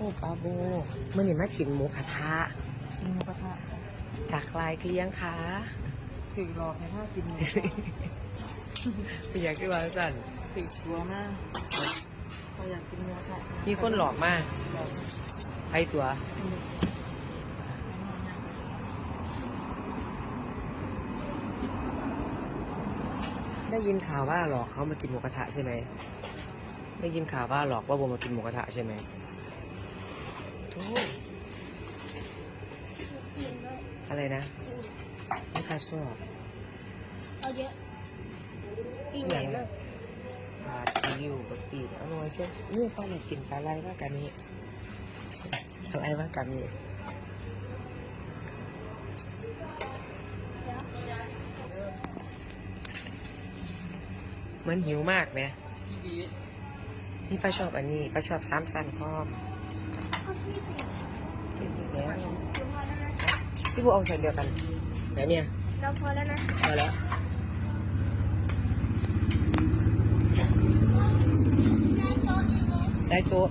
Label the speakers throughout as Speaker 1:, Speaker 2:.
Speaker 1: อ้ปาโบเมื่อนี่มากินหมูกระทะ
Speaker 2: กินหมูกระทะ
Speaker 1: จากลายเกลี้ยงค่ะ
Speaker 2: ถือหลอกในท่ากินหมู
Speaker 1: ไม่อยากที่ว่าสั่น
Speaker 2: ถือตัวมากเขาอยากกินหมูกระทะ
Speaker 1: มีคนหลอกมาก
Speaker 2: หลอก
Speaker 1: ไปตัวได้ยินข่าวว่าหลอกเขามากินหมูกระทะใช่ไหมได้ยินข่าวว่าหลอกว่าโบมากินหมูกระทะใช่ไหมโธ่
Speaker 3: กินด้วย
Speaker 1: อะไรนะ
Speaker 3: กิน
Speaker 1: ไม่ค่าชอบ
Speaker 3: เอาเยอะกินใหญ่มาก
Speaker 1: ปลาคิวบะปีดเอาหน่อยช่วยนี่ฟังหน่อยกินปลาอะไรว่ากันนี้อะไรว่ากันนี้เหมือนหิวมากไหมนี่ป้าชอบอันนี้ป้าชอบสามสันพร้อม
Speaker 3: พอแล้วนะ
Speaker 1: พี่บูเอาใส่เดียวกันเดี๋ยวเนี่ย
Speaker 3: เราพอแล้วนะ
Speaker 1: พอแล้วได้โต๊ะ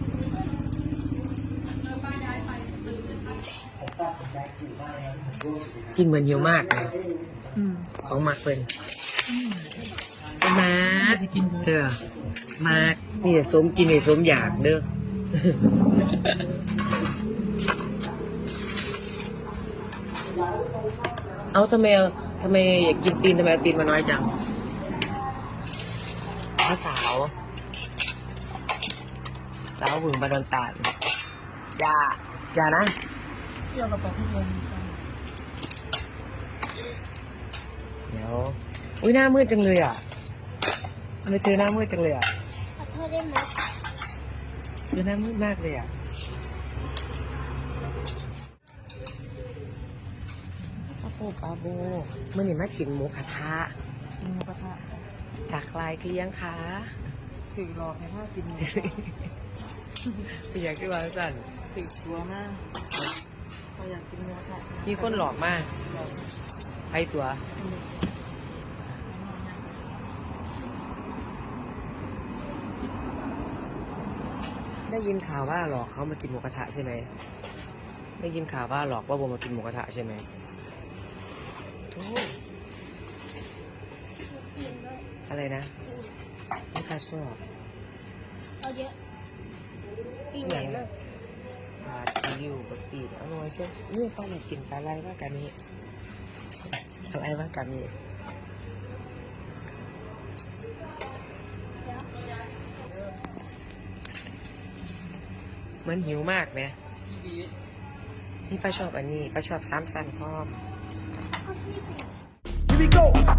Speaker 1: กินเหมือนหิวมากเลย
Speaker 2: อืม
Speaker 1: ของมากเป็นมา
Speaker 2: สิกินหมู
Speaker 1: เด้อมากนี่สมกินนี่สมอยากเด้อ เอาทำไมเอาทำไมอยากกินตีนทำไมเอาตีนมาน้อยจังพ่อสาวสาวหึงบาดอนตาลอย่าอย่านะ
Speaker 2: เกี่ยวกับปลาทุกคน
Speaker 1: เดี๋ยวอุ้ยหน้ามืดจังเลยอะทำไมเธอหน้ามืดจังเลยอะ
Speaker 3: ขอโทษได้ไหม
Speaker 1: เธอหน้ามืดมากเลยอะป้า โบป้าโบเมื่อนี่มากินหมูกระทะ
Speaker 2: กินหมูกระทะ
Speaker 1: จากลายเกลี้ยงค่ะ
Speaker 2: ถือหลอกในท่ากินหมู
Speaker 1: ไม่อยากที่ว่าสั่น
Speaker 2: ถือตัวมากเขาอยากกินหมูกระทะ
Speaker 1: มีคนหลอกมาก
Speaker 2: หลอก
Speaker 1: ไปตัวได้ยินข่าวว่าหลอกเขามากินหมูกระทะใช่ไหม ได้ยินข่าวว่าหลอกว่าโบมากินหมูกระทะใช่ไหมโธ่
Speaker 3: กินด้วย
Speaker 1: อะไรนะ
Speaker 3: กิน
Speaker 1: ไม่ค่าชอบ
Speaker 3: เอาเยอะกินใหญ่มาก
Speaker 1: ปลาคิวบะปีดเอาหน่อยช่วยนี่ฟังหน่อยกินปลาอะไรว่ากันนี้อะไรว่ากันนี้เหมือนหิวมากไหมนี่ป้าชอบอันนี้ป้าชอบสามสันพร้อม
Speaker 4: Here we go.